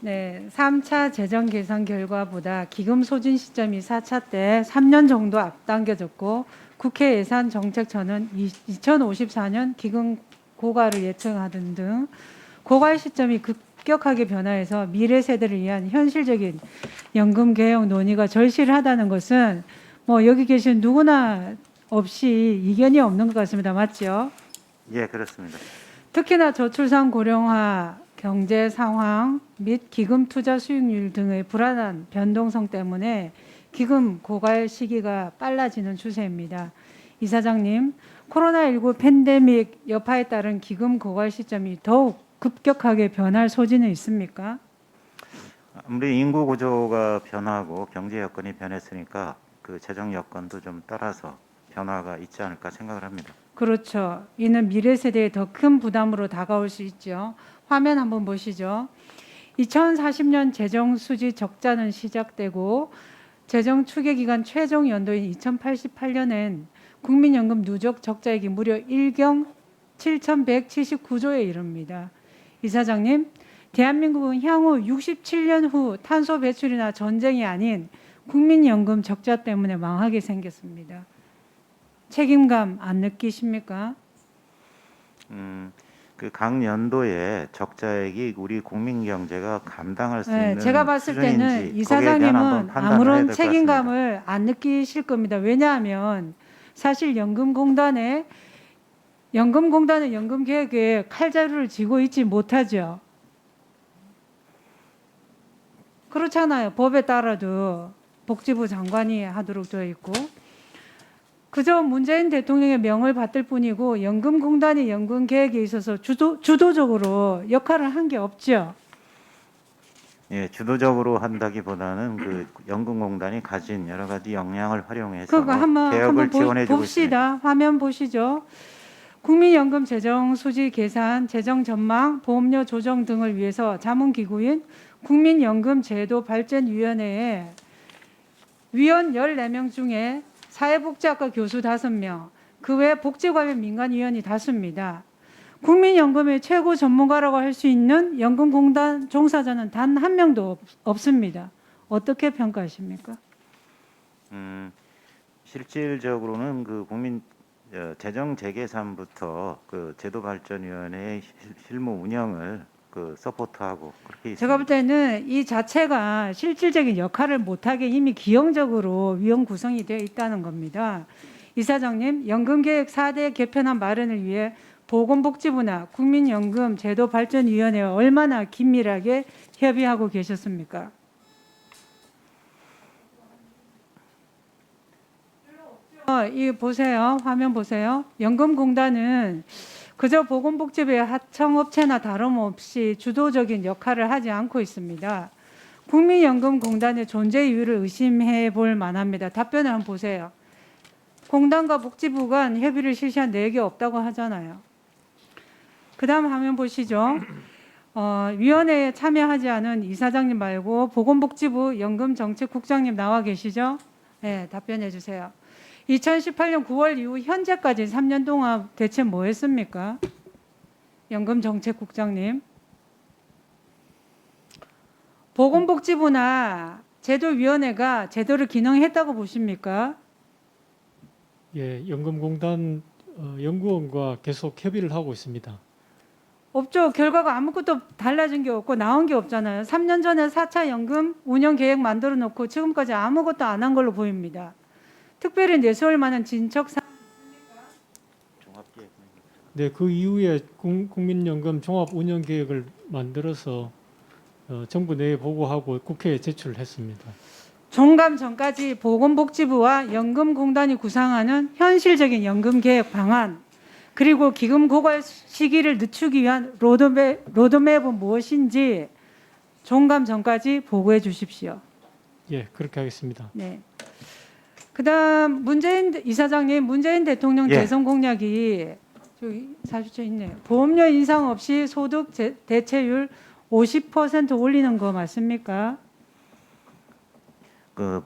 네, 3차 재정 개선 결과보다 기금 소진 시점이 4차 때 3년 정도 앞당겨졌고 국회 예산 정책처는 2054년 기금 고갈을 예측하던 등 고갈 시점이 급격하게 변화해서 미래 세대를 위한 현실적인 연금 개혁 논의가 절실하다는 것은 뭐 여기 계신 누구나 없이 이견이 없는 것 같습니다. 맞죠? 예, 그렇습니다. 특히나 저출산 고령화 경제 상황 및 기금 투자 수익률 등의 불안한 변동성 때문에 기금 고갈 시기가 빨라지는 추세입니다. 이사장님, 코로나19 팬데믹 여파에 따른 기금 고갈 시점이 더욱 급격하게 변할 소지는 있습니까? 아무리 인구 구조가 변하고 경제 여건이 변했으니까 그 재정 여건도 좀 따라서 변화가 있지 않을까 생각을 합니다. 그렇죠. 이는 미래 세대에 더 큰 부담으로 다가올 수 있죠. 화면 한번 보시죠. 2040년 재정 수지 적자는 시작되고 재정 추계 기간 최종 연도인 2088년엔 국민연금 누적 적자액이 무려 1경 7,179조에 이릅니다. 이사장님, 대한민국은 향후 67년 후 탄소 배출이나 전쟁이 아닌 국민연금 적자 때문에 망하게 생겼습니다. 책임감 안 느끼십니까? 음, 그 각 연도에 적자액이 우리 국민 경제가 감당할 수 네, 있는 제가 봤을 수준인지 때는 거기에 이 대한 한번 사장님은 판단을 해야 아무런 될것 같습니다. 책임감을 안 느끼실 겁니다. 왜냐하면 사실 연금공단에 연금공단은 연금 계획에 칼자루를 쥐고 있지 못하죠. 그렇잖아요. 법에 따라도 복지부 장관이 하도록 되어 있고 그저 문재인 대통령의 명을 받들 뿐이고 연금공단이 연금 계획에 있어서 주도 주도적으로 역할을 한 게 없죠. 예, 주도적으로 한다기보다는 그 연금공단이 가진 여러 가지 역량을 활용해서 그거 한번 개혁을 한번 보, 지원해 주고 있습니다. 봅시다. 화면 보시죠. 국민연금 재정 수지 계산, 재정 전망, 보험료 조정 등을 위해서 자문기구인 국민연금 제도 발전위원회에 위원 14명 중에 사회복지학과 교수 5명, 그 외 복지 관련 민간위원이 다수입니다. 국민연금의 최고 전문가라고 할 수 있는 연금공단 종사자는 단 한 명도 없, 없습니다. 어떻게 평가하십니까? 음, 실질적으로는 그 국민 어, 재정 재계산부터 그 제도발전위원회의 실- 실무 운영을 그 서포트하고 그렇게 있습니다. 제가 볼 때는 이 자체가 실질적인 역할을 못하게 이미 기형적으로 위원 구성이 되어 있다는 겁니다. 이사장님, 연금계획 4대 개편안 마련을 위해 보건복지부나 국민연금 제도발전위원회와 얼마나 긴밀하게 협의하고 계셨습니까? 어, 이 보세요. 화면 보세요. 연금공단은 그저 보건복지부의 하청업체나 다름없이 주도적인 역할을 하지 않고 있습니다. 국민연금공단의 존재 이유를 의심해 볼 만합니다. 답변을 한번 보세요. 공단과 복지부 간 협의를 실시한 내역이 없다고 하잖아요. 그 다음 화면 보시죠. 어, 위원회에 참여하지 않은 이사장님 말고 보건복지부 연금정책국장님 나와 계시죠? 네, 답변해 주세요. 2018년 9월 이후 현재까지 3년 동안 대체 뭐 했습니까? 연금정책국장님. 보건복지부나 제도위원회가 제도를 기능했다고 보십니까? 예, 연금공단 어, 연구원과 계속 협의를 하고 있습니다. 없죠. 결과가 아무것도 달라진 게 없고 나온 게 없잖아요. 3년 전에 4차 연금 운영 계획 만들어 놓고 지금까지 아무것도 안 한 걸로 보입니다. 특별히 내세울 만한 진척 사. 네, 그 이후에 국- 국민연금 종합 운영 계획을 만들어서 어, 정부 내에 보고하고 국회에 제출했습니다. 종감 전까지 보건복지부와 연금공단이 구상하는 현실적인 연금 계획 방안 그리고 기금 고갈 시기를 늦추기 위한 로드맵, 로드맵은 무엇인지 종감 전까지 보고해 주십시오. 예, 그렇게 하겠습니다. 네. 그다음 문재인 이사장님 문재인 대통령 예. 대선 공약이 저기 40초 있네요. 보험료 인상 없이 소득 제- 대체율 50% 올리는 거 맞습니까? 그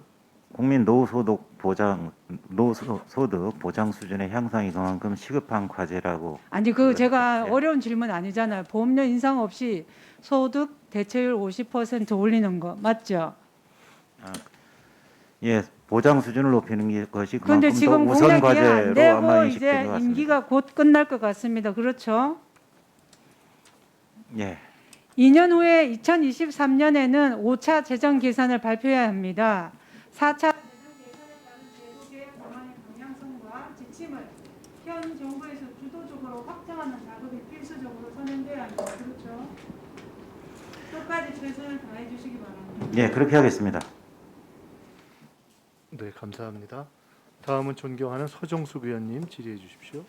국민 노소득 보장 노소득 보장 수준의 향상이 그만큼 시급한 과제라고 아니 그 네, 제가 네. 어려운 질문 아니잖아요. 보험료 인상 없이 소득 대체율 50% 올리는 거 맞죠? 예, 보장 수준을 높이는 게- 것이 그런데 그만큼 지금 더 우선 공약이 안 과제로 아마 되고 인식된 이제 것 같습니다. 임기가 곧 끝날 것 같습니다. 그렇죠? 예, 2년 후에 2023년에는 5차 재정 계산을 발표해야 합니다. 4차 재정 계산에 따른 제도 계획 방안의 방향성과 지침을 현 정부에서 주도적으로 확정하는 작업이 필수적으로 선행돼야 합니다. 그렇죠? 끝까지 최선을 다해 주시기 바랍니다. 예, 그렇게 하겠습니다. 네, 감사합니다. 다음은 존경하는 서정숙 의원님 질의해 주십시오.